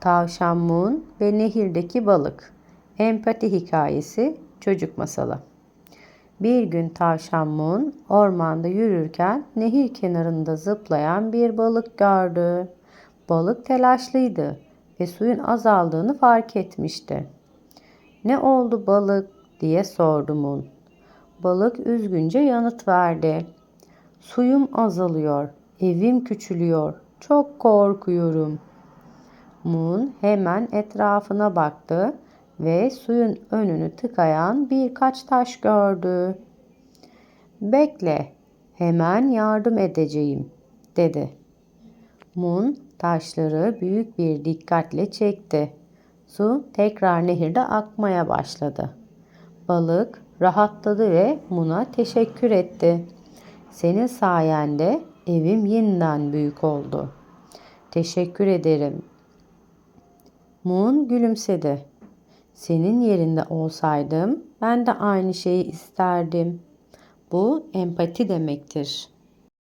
Tavşan Moon ve Nehirdeki Balık Empati Hikayesi Çocuk Masalı Bir gün Tavşan Moon ormanda yürürken nehir kenarında zıplayan bir balık gördü. Balık telaşlıydı ve suyun azaldığını fark etmişti. Ne oldu balık diye sordu Moon. Balık üzgünce yanıt verdi. Suyum azalıyor, evim küçülüyor, çok korkuyorum. Moon hemen etrafına baktı ve suyun önünü tıkayan birkaç taş gördü. Bekle, hemen yardım edeceğim, dedi. Moon taşları büyük bir dikkatle çekti. Su tekrar nehirde akmaya başladı. Balık rahatladı ve Moon'a teşekkür etti. Senin sayende evim yeniden büyük oldu. Teşekkür ederim. Moon gülümsedi. Senin yerinde olsaydım ben de aynı şeyi isterdim. Bu empati demektir.